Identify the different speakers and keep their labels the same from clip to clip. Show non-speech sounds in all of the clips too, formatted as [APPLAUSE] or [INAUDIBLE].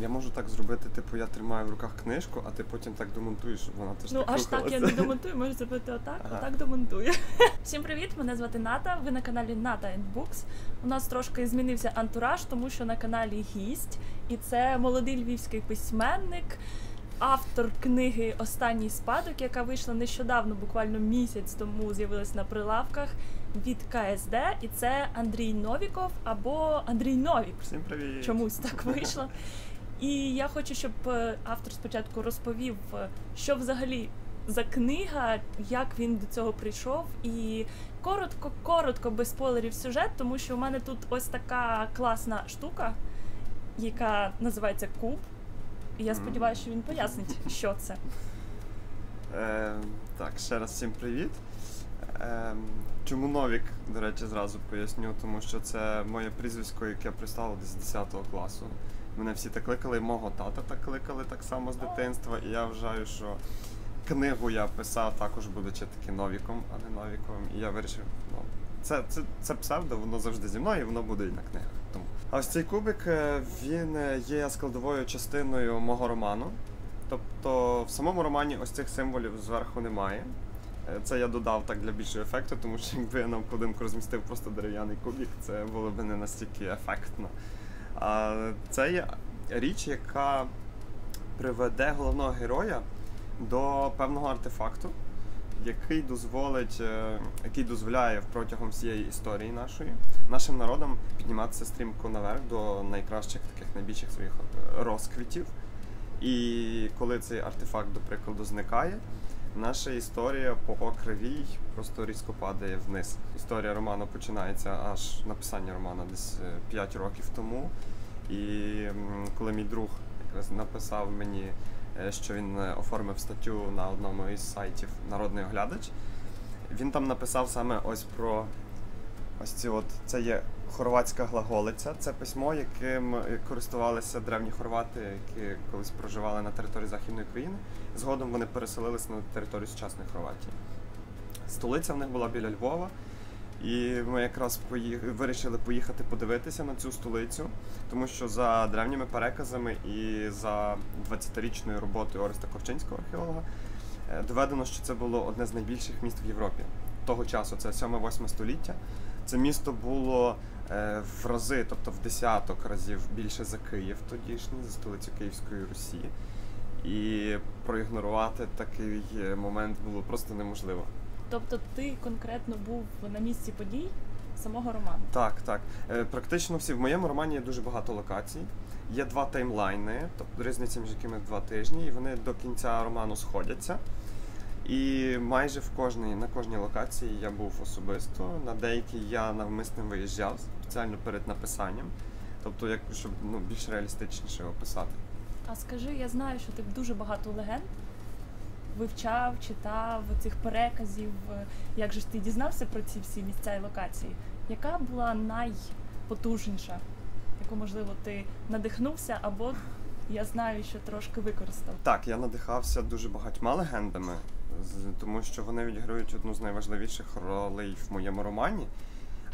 Speaker 1: Я можу так зробити, типу, я тримаю в руках книжку, а ти потім так домонтуєш, щоб вона теж
Speaker 2: Ну
Speaker 1: так
Speaker 2: аж так я не
Speaker 1: рухалася.
Speaker 2: домонтую, можу зробити отак,
Speaker 1: Ага.
Speaker 2: отак домонтую. [LAUGHS] Всім привіт! Мене звати Ната. Ви на каналі Ната Books. У нас трошки змінився антураж, тому що на каналі гість, і це молодий львівський письменник. Автор книги Останній спадок, яка вийшла нещодавно, буквально місяць тому з'явилась на прилавках від КСД, і це Андрій Новіков або Андрій Новік.
Speaker 1: Всім привіт!
Speaker 2: чомусь так вийшло. [LAUGHS] І я хочу, щоб е, автор спочатку розповів, е, що взагалі за книга, як він до цього прийшов, і коротко, коротко, без спойлерів сюжет, тому що у мене тут ось така класна штука, яка називається Куб. І я сподіваюся, що він пояснить, що це.
Speaker 1: Е, так, ще раз всім привіт. Е, чому Новік, до речі, зразу поясню, тому що це моє прізвисько, яке пристало десь 10 класу. Мене всі так кликали, мого тата так кликали так само з дитинства, і я вважаю, що книгу я писав також будучи таки Новіком, а не Новіковим. І я вирішив, ну, це, це, це псевдо, воно завжди зі мною, і воно буде і на книгах. Тому. А ось цей кубик, е, він є складовою частиною мого роману. Тобто в самому романі ось цих символів зверху немає. Е, Це я додав так для більшого ефекту, тому що якби я на вкладинку розмістив просто дерев'яний кубик, це було б не настільки ефектно. Це є річ, яка приведе головного героя до певного артефакту, який дозволить, е, який дозволяє протягом всієї історії нашої нашим народам підніматися стрімко наверх до найкращих таких найбільших своїх е, розквітів. І коли цей артефакт, до прикладу, зникає, наша історія по окривій просто різко падає вниз. Історія роману починається аж написання роману десь 5 років тому. І коли мій друг якраз написав мені, е, що він е, оформив статтю на одному із сайтів Народний оглядач, він там написав саме ось про ось ці от це є хорватська глаголиця. Це письмо, яким користувалися древні хорвати, які колись проживали на території Західної країни. Згодом вони переселилися на територію сучасної Хорватії. Столиця в них була біля Львова. І ми якраз пої... вирішили поїхати подивитися на цю столицю, тому що за древніми переказами і за 20-річною роботою Ореста Ковчинського археолога е, доведено, що це було одне з найбільших міст в Європі. Того часу це 7-8 століття. Це місто було в рази, тобто в десяток разів більше за Київ тодішній, за столицю Київської Русі. І проігнорувати такий е, момент було просто неможливо.
Speaker 2: Тобто ти конкретно був на місці подій самого роману.
Speaker 1: Так, так. Е, Практично всі в моєму романі є дуже багато локацій. Є два таймлайни, тобто різниця між якими два тижні, і вони до кінця роману сходяться. І майже в кожній, на кожній локації я був особисто. На деякі я навмисно виїжджав спеціально перед написанням. Тобто, як щоб ну, більш реалістичніше описати.
Speaker 2: А скажи, я знаю, що ти дуже багато легенд вивчав, читав цих переказів. Як же ж ти дізнався про ці всі місця і локації? Яка була найпотужніша, яку, можливо, ти надихнувся, або я знаю, що трошки використав?
Speaker 1: Так, я надихався дуже багатьма легендами, тому що вони відіграють одну з найважливіших ролей в моєму романі.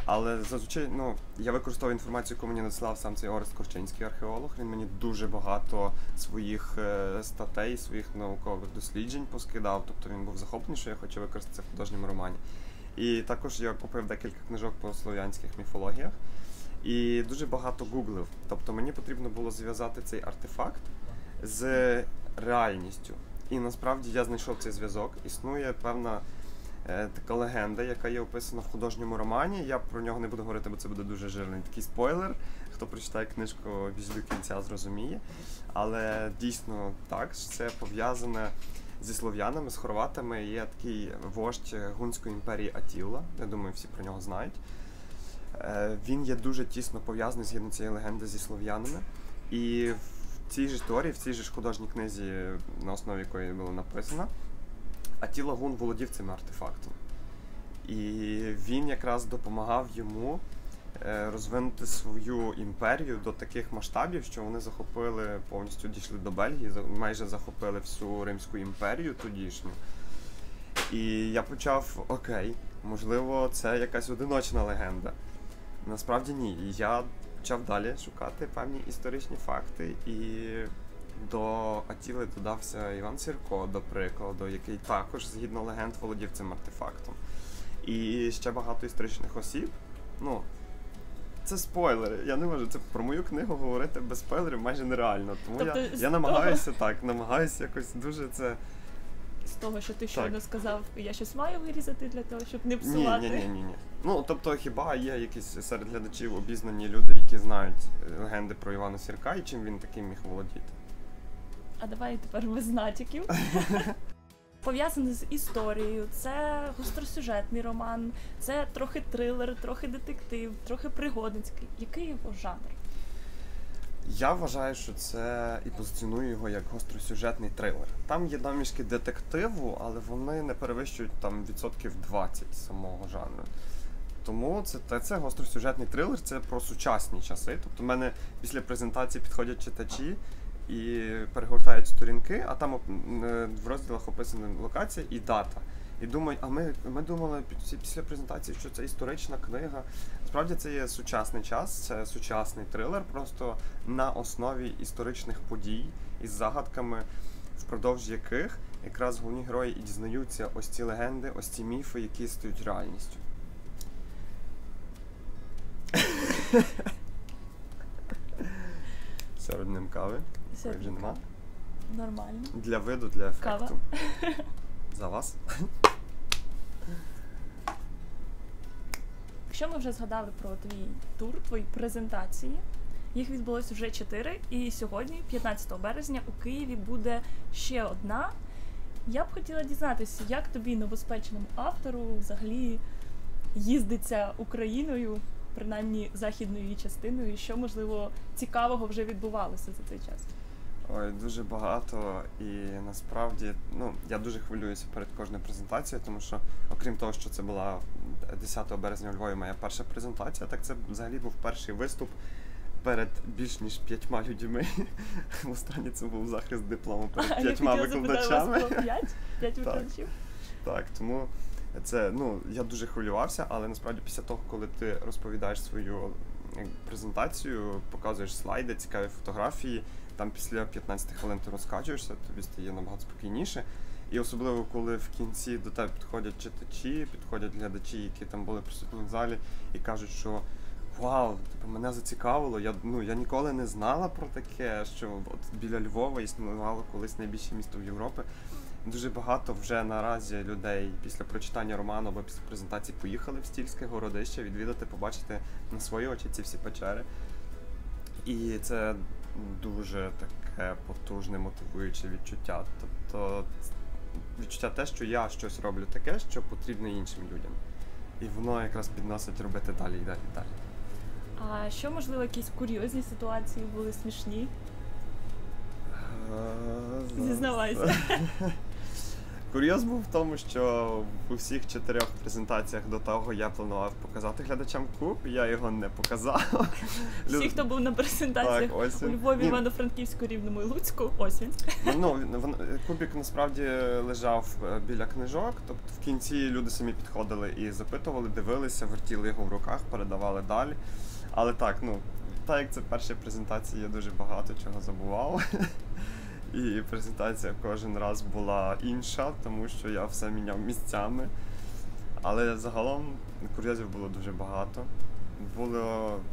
Speaker 1: Але зазвичай ну, я використовую інформацію, яку мені надіслав сам цей Орест Ковчинський археолог. Він мені дуже багато своїх е, статей, своїх наукових досліджень поскидав. Тобто він був захоплений, що я хочу використати це в художньому романі. І також я купив декілька книжок по слов'янських міфологіях і дуже багато гуглив. Тобто мені потрібно було зв'язати цей артефакт з реальністю. І насправді я знайшов цей зв'язок. Існує певна е, така легенда, яка є описана в художньому романі. Я про нього не буду говорити, бо це буде дуже жирний такий спойлер. Хто прочитає книжку до кінця, зрозуміє. Але дійсно так, це пов'язане зі слов'янами, з хорватами. Є такий вождь Гунської імперії Атіла. Я думаю, всі про нього знають. Е, Він є дуже тісно пов'язаний згідно цієї легенди зі слов'янами. І цій ж історії, в цій же ж художній книзі, на основі якої було написано, Атіла Гун володів цим артефактом. І він якраз допомагав йому е, розвинути свою імперію до таких масштабів, що вони захопили повністю дійшли до Бельгії, майже захопили всю Римську імперію тодішню. І я почав: окей, можливо, це якась одиночна легенда. Насправді ні. Я почав далі шукати певні історичні факти, і до Атіли додався Іван Сірко, до прикладу, який також, згідно легенд, володів цим артефактом. І ще багато історичних осіб. Ну, це спойлери. Я не можу це про мою книгу говорити без спойлерів майже нереально. Тому
Speaker 2: Тобто
Speaker 1: я, я намагаюся так, намагаюся якось дуже це.
Speaker 2: З того, що ти щойно сказав, я щось маю вирізати для того, щоб не
Speaker 1: Ні,
Speaker 2: псувати.
Speaker 1: ні, ні, ні, ні. Ну тобто, хіба є якісь серед глядачів обізнані люди, які знають е, легенди про Івана Сірка і чим він таким міг володіти?
Speaker 2: А давай тепер без натяків. [LAUGHS] Пов'язане з історією, це гостросюжетний роман, це трохи трилер, трохи детектив, трохи пригодницький. Який його жанр?
Speaker 1: Я вважаю, що це і позиціоную його як гостросюжетний трилер. Там є намішки детективу, але вони не перевищують там відсотків 20 самого жанру. Тому це, та це гостросюжетний трилер, це про сучасні часи. Тобто, в мене після презентації підходять читачі і перегортають сторінки, а там е, в розділах описана локація і дата. І думають, а ми, ми думали після презентації, що це історична книга. Справді це є сучасний час, це сучасний трилер, просто на основі історичних подій із загадками, впродовж яких якраз головні герої і дізнаються ось ці легенди, ось ці міфи, які стають реальністю. Серед ним кави. Вже нема.
Speaker 2: Нормально.
Speaker 1: Для виду, для ефекту.
Speaker 2: Кава. [LAUGHS]
Speaker 1: За вас.
Speaker 2: Якщо ми вже згадали про твій тур, твої презентації, їх відбулося вже чотири, і сьогодні, 15 березня, у Києві буде ще одна. Я б хотіла дізнатися, як тобі, новоспеченому автору, взагалі їздиться Україною, принаймні західною її частиною, і що можливо цікавого вже відбувалося за цей час.
Speaker 1: Ой, дуже багато, і насправді ну я дуже хвилююся перед кожною презентацією, тому що, окрім того, що це була 10 березня у Львові моя перша презентація, так це взагалі був перший виступ перед більш ніж п'ятьма людьми. [LAUGHS] Останній це був захист диплому перед п'ятьма викладачами.
Speaker 2: вас було п'ять? Викладачів?
Speaker 1: Так, тому це ну я дуже хвилювався, але насправді після того, коли ти розповідаєш свою презентацію, показуєш слайди, цікаві фотографії, там після 15 хвилин ти розкачуєшся, тобі стає набагато спокійніше. І особливо, коли в кінці до тебе підходять читачі, підходять глядачі, які там були присутні в залі, і кажуть, що вау, типу, мене зацікавило. Я ну я ніколи не знала про таке, що от біля Львова існувало колись найбільше місто в Європі. Дуже багато вже наразі людей після прочитання роману або після презентації поїхали в стільське городище відвідати, побачити на свої очі ці всі печери. І це дуже таке потужне, мотивуюче відчуття. Тобто відчуття те, що я щось роблю таке, що потрібно іншим людям. І воно якраз підносить робити далі і далі і далі.
Speaker 2: А що, можливо, якісь курйозні ситуації були смішні?
Speaker 1: Е,
Speaker 2: Зізнавайся. [LAUGHS]
Speaker 1: Курйоз був в тому, що в усіх чотирьох презентаціях до того я планував показати глядачам куб, я його не показав.
Speaker 2: Всі, хто був на презентаціях
Speaker 1: Так, ось
Speaker 2: у. Львові, Івано-Франківську, Рівному і Луцьку, ось він.
Speaker 1: Ну, він- вон- насправді лежав е, біля книжок, тобто в кінці люди самі підходили і запитували, дивилися, вертіли його в руках, передавали далі. Але так, ну, так як це перші презентації, я дуже багато чого забував. І презентація кожен раз була інша, тому що я все міняв місцями. Але загалом курйозів було дуже багато. Були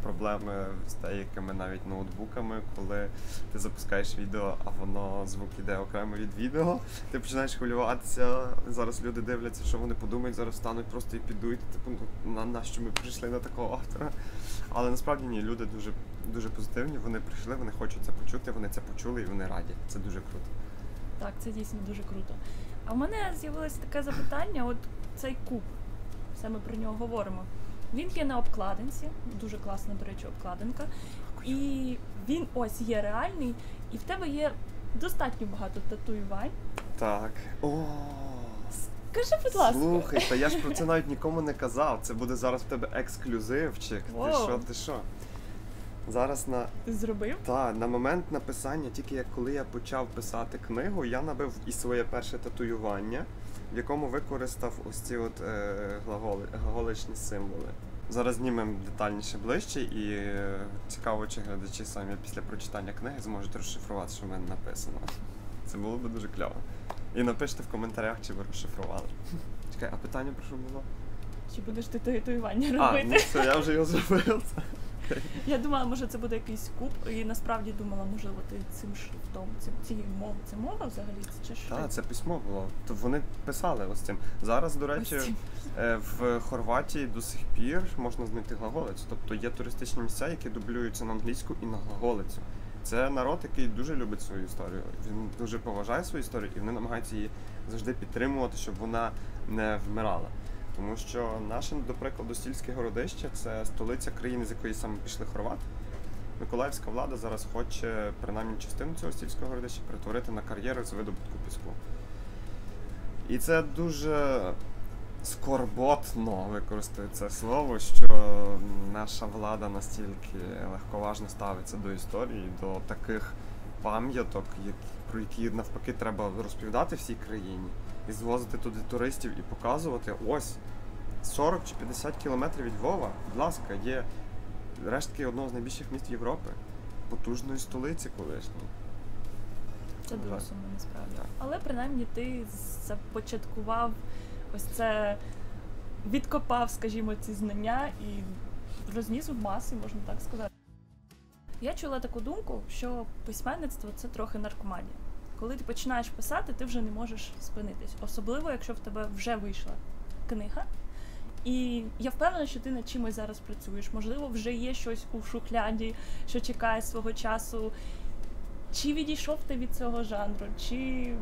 Speaker 1: проблеми з деякими навіть ноутбуками, коли ти запускаєш відео, а воно звук іде окремо від відео. Ти починаєш хвилюватися. Зараз люди дивляться, що вони подумають, зараз стануть просто і підуть. Типу, ну на, на що ми прийшли на такого автора. Але насправді ні, люди дуже дуже позитивні. Вони прийшли, вони хочуть це почути, вони це почули і вони раді. Це дуже круто.
Speaker 2: Так, це дійсно дуже круто. А в мене з'явилося таке запитання: от цей куб, все ми про нього говоримо. Він є на обкладинці, дуже класна, до речі, обкладинка. І він ось є реальний, і в тебе є достатньо багато татуювань.
Speaker 1: Так. О,
Speaker 2: Скажи, будь ласка,
Speaker 1: слухай, та я ж про це навіть нікому не казав. Це буде зараз в тебе ексклюзивчик. Ти що, ти що? Зараз на
Speaker 2: ти зробив?
Speaker 1: Та, на момент написання, тільки як коли я почав писати книгу, я набив і своє перше татуювання, в якому використав ось ці от е, глаголи, глаголичні символи. Зараз знімемо детальніше ближче і е, цікаво, чи глядачі самі після прочитання книги зможуть розшифрувати, що в мене написано. Це було б дуже кльово. І напишіть в коментарях, чи ви розшифрували. Чекай, а питання про що було?
Speaker 2: Чи будеш ти татуювання
Speaker 1: А,
Speaker 2: робити?
Speaker 1: ну все, я вже його зробив.
Speaker 2: Я думала, може це буде якийсь куб, і насправді думала, можливо, ти цим шрифтом, цим цією мовою. Це мова взагалі? Це чи що?
Speaker 1: Так, це письмо було. То вони писали ось цим. Зараз, до речі. Е, В Хорватії до сих пір можна знайти глаголицю. Тобто є туристичні місця, які дублюються на англійську і на глаголицю. Це народ, який дуже любить свою історію. Він дуже поважає свою історію і вони намагаються її завжди підтримувати, щоб вона не вмирала. Тому що наше, до прикладу, сільське городище це столиця країни, з якої саме пішли хорвати. Миколаївська влада зараз хоче принаймні частину цього сільського городища перетворити на кар'єру з видобутку піску. І це дуже скорботно використаю це слово, що наша влада настільки легковажно ставиться до історії, до таких пам'яток, про які навпаки треба розповідати всій країні, і звозити туди туристів і показувати ось 40 чи 50 кілометрів від Львова, будь ласка, є рештки одного з найбільших міст Європи, потужної столиці колишньої.
Speaker 2: Це дуже сумно насправді.
Speaker 1: Так.
Speaker 2: Але принаймні ти започаткував ось це, відкопав, скажімо, ці знання і розніс в маси, можна так сказати. Я чула таку думку, що письменництво це трохи наркоманія. Коли ти починаєш писати, ти вже не можеш спинитись. Особливо, якщо в тебе вже вийшла книга. І я впевнена, що ти над чимось зараз працюєш. Можливо, вже є щось у шухляді, що чекає свого часу. Чи відійшов ти від цього жанру, чи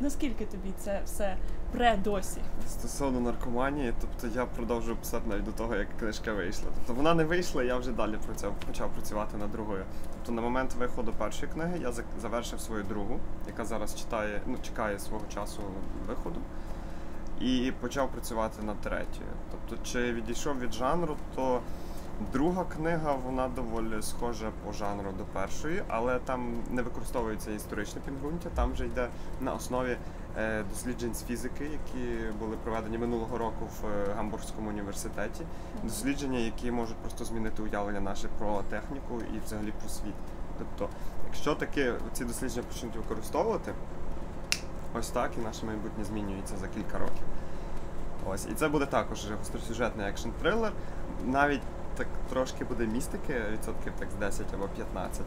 Speaker 2: наскільки тобі це все пре досі?
Speaker 1: Стосовно наркоманії, тобто я продовжую писати навіть до того, як книжка вийшла. Тобто вона не вийшла, я вже далі це почав працювати над другою. Тобто на момент виходу першої книги я завершив свою другу, яка зараз читає, ну, чекає свого часу виходу, і почав працювати над третьою. Тобто, чи відійшов від жанру, то друга книга вона доволі схожа по жанру до першої, але там не використовується історичне підґрунтя, там вже йде на основі е, досліджень з фізики, які були проведені минулого року в е, Гамбурзькому університеті. Дослідження, які можуть просто змінити уявлення наше про техніку і взагалі про світ. Тобто, якщо таки ці дослідження почнуть використовувати, ось так і наше майбутнє змінюється за кілька років. Ось, і це буде також гостросюжетний екшн трилер. Навіть так трошки буде містики, відсотків так з 10 або 15,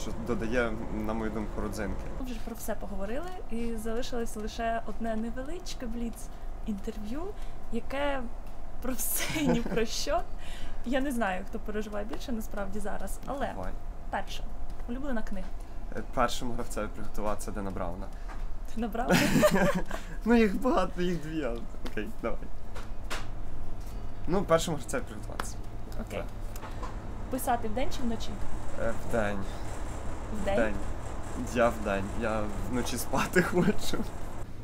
Speaker 1: що додає, на мою думку, родзинки.
Speaker 2: Ми вже про все поговорили, і залишилось лише одне невеличке бліц інтерв'ю, яке про все і ні про що. Я не знаю, хто переживає більше насправді зараз. Але
Speaker 1: Давай.
Speaker 2: перше, улюблена книга.
Speaker 1: Е, Першому гравцеві приготуватися Дена Брауна.
Speaker 2: Ти набрав? [LAUGHS]
Speaker 1: Ну їх багато, їх дві, окей, давай. Ну, першому гравцеві приготуватися.
Speaker 2: Окей. Писати вдень чи вночі?
Speaker 1: Е, Вдень.
Speaker 2: Вдень.
Speaker 1: Вдень. Я вдень. Я вночі спати [LAUGHS] хочу.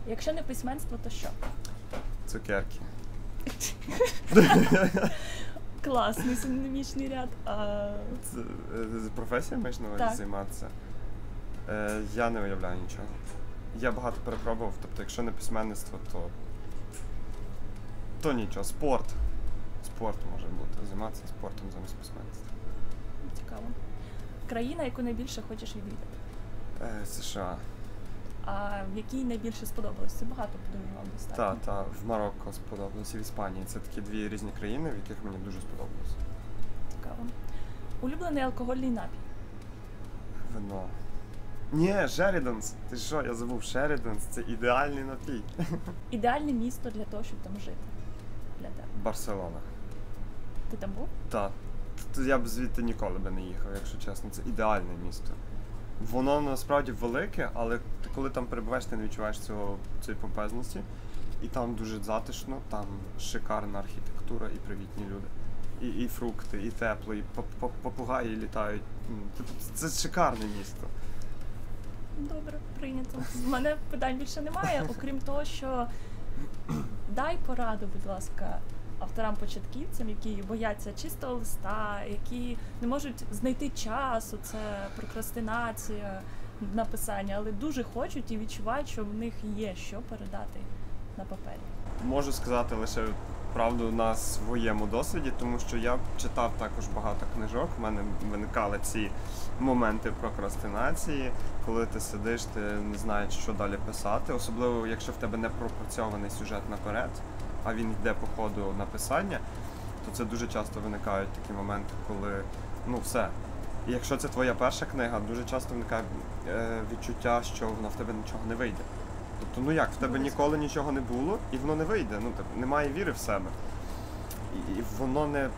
Speaker 2: Якщо не письменство, то що?
Speaker 1: Цукерки. [LAUGHS]
Speaker 2: Класний синонімічний ряд. А...
Speaker 1: Це е, з професією маєш на увазі
Speaker 2: Так.
Speaker 1: займатися? Е, я не уявляю нічого. Я багато перепробував, тобто, якщо не письменництво, то. То нічого. Спорт. Спорт може бути. Займатися спортом замість письменництва.
Speaker 2: Цікаво. Країна, яку найбільше хочеш відвідати.
Speaker 1: Е, США.
Speaker 2: А в якій найбільше сподобалось? Це багато вам достатньо.
Speaker 1: Так, та, в Марокко сподобалось і в Іспанії. Це такі дві різні країни, в яких мені дуже сподобалось.
Speaker 2: Цікаво. Улюблений алкогольний напій.
Speaker 1: Вино. Ні, Шеріданс. Ти що, я забув Шеріданс, це ідеальний напій. [LAUGHS]
Speaker 2: Ідеальне місто для того, щоб там жити. Для тебе.
Speaker 1: Барселона.
Speaker 2: Ти там був?
Speaker 1: Так. То я б звідти ніколи би не їхав, якщо чесно. Це ідеальне місто. Воно насправді велике, але ти коли там перебуваєш, ти не відчуваєш цього, цієї помпезності. І там дуже затишно, там шикарна архітектура і привітні люди. І, і фрукти, і тепло, і попугаї літають. Це шикарне місто.
Speaker 2: Добре, прийнято. В мене питань більше немає, окрім того, що дай пораду, будь ласка, авторам-початківцям, які бояться чистого листа, які не можуть знайти часу, це прокрастинація написання, але дуже хочуть і відчувають, що в них є що передати на папері.
Speaker 1: Можу сказати лише правду на своєму досвіді, тому що я читав також багато книжок. У мене виникали ці моменти прокрастинації, коли ти сидиш, ти не знаєш, що далі писати, особливо якщо в тебе не пропрацьований сюжет наперед, а він йде по ходу написання, то це дуже часто виникають такі моменти, коли ну все. І якщо це твоя перша книга, дуже часто виникає е, відчуття, що воно в тебе нічого не вийде. Тобто, ну як, в тебе ніколи нічого не було, і воно не вийде. Ну, тобто, немає віри в себе. І, і воно не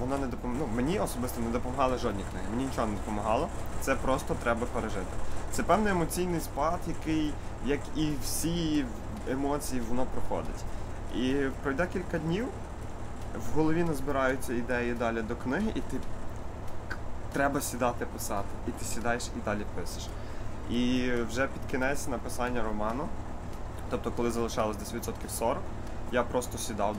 Speaker 1: воно не допом... ну, мені особисто не допомагали жодні книги. Мені нічого не допомагало. Це просто треба пережити. Це певний емоційний спад, який, як і всі емоції, воно проходить. І пройде кілька днів, в голові назбираються ідеї далі до книги, і ти треба сідати писати. І ти сідаєш і далі пишеш. І вже під кінець написання роману, тобто коли залишалось десь відсотків 40, я просто сідав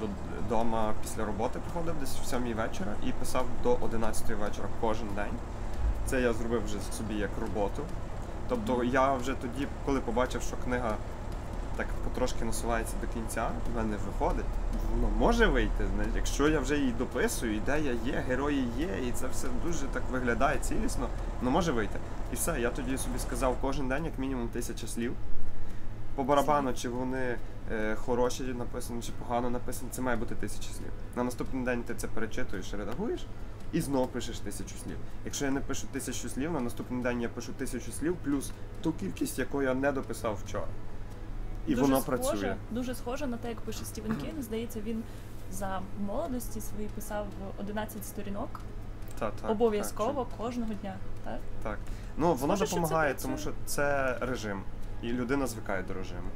Speaker 1: додому після роботи, приходив десь в 7 вечора і писав до 11 вечора кожен день. Це я зробив вже собі як роботу. Тобто я вже тоді, коли побачив, що книга так потрошки насувається до кінця, в мене виходить, воно може вийти. Якщо я вже її дописую, ідея є, герої є, і це все дуже так виглядає цілісно, воно може вийти. І все, я тоді собі сказав кожен день як мінімум тисяча слів. По барабану, чи вони е, хороші написані, чи погано написані, це має бути тисяча слів. На наступний день ти це перечитуєш, редагуєш і знов пишеш тисячу слів. Якщо я не пишу тисячу слів, на наступний день я пишу тисячу слів плюс ту кількість, яку я не дописав вчора. І
Speaker 2: дуже
Speaker 1: воно
Speaker 2: схоже,
Speaker 1: працює.
Speaker 2: Дуже схоже на те, як пише Стівен Кінг. Здається, він за молодості свої писав 11 сторінок.
Speaker 1: Та, так,
Speaker 2: обов'язково кожного дня. Так?
Speaker 1: Так, так. Ну воно
Speaker 2: Схоже,
Speaker 1: допомагає,
Speaker 2: працює.
Speaker 1: тому що це режим, і людина звикає до режиму.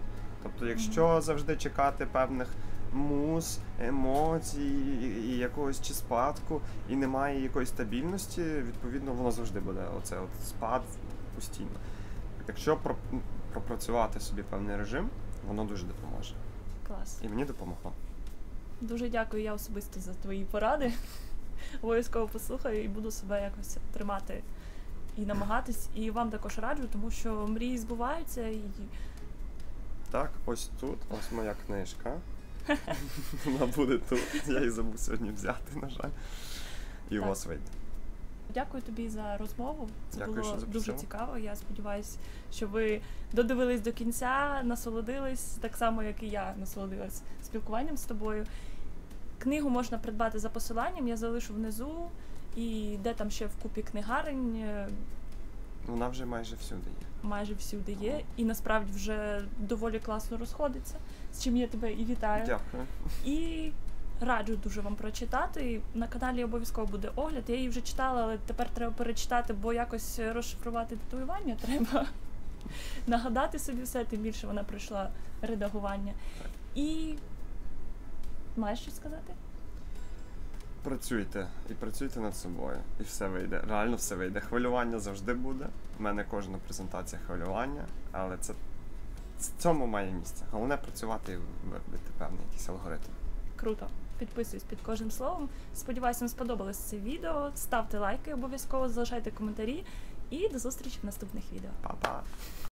Speaker 1: Тобто, якщо завжди чекати певних муз, емоцій, і якогось чи спадку, і немає якоїсь стабільності, відповідно, воно завжди буде оце от спад постійно. Якщо пропрацювати собі певний режим, воно дуже допоможе.
Speaker 2: Клас.
Speaker 1: І мені допомогло.
Speaker 2: Дуже дякую я особисто за твої поради. [LAUGHS] Обов'язково послухаю і буду себе якось тримати і намагатись. І вам також раджу, тому що мрії збуваються і
Speaker 1: Так, ось тут, ось моя книжка. [LAUGHS] Вона буде тут. Я її забув сьогодні взяти, на жаль. І у вас вийде.
Speaker 2: Дякую тобі за розмову. Це
Speaker 1: Дякую,
Speaker 2: було
Speaker 1: що
Speaker 2: дуже цікаво. Я сподіваюся, що ви додивились до кінця, насолодились так само, як і я насолодилась спілкуванням з тобою. Книгу можна придбати за посиланням, я залишу внизу. І де там ще в купі книгарень
Speaker 1: Вона вже майже всюди є.
Speaker 2: майже всюди є, і насправді вже доволі класно розходиться, з чим я тебе і вітаю.
Speaker 1: Дякую.
Speaker 2: І раджу дуже вам прочитати. На каналі обов'язково буде огляд. Я її вже читала, але тепер треба перечитати, бо якось розшифрувати татуювання треба. [LAUGHS] Нагадати собі все, тим більше вона пройшла редагування. І маєш щось сказати?
Speaker 1: Працюйте і працюйте над собою, і все вийде. Реально все вийде. Хвилювання завжди буде. У мене кожна презентація хвилювання, але це в цьому має місце. Головне працювати і виробити певний якийсь алгоритм.
Speaker 2: Круто. Підписуюсь під кожним словом. Сподіваюся, вам сподобалось це відео. Ставте лайки обов'язково, залишайте коментарі і до зустрічі в наступних відео.
Speaker 1: Па-па!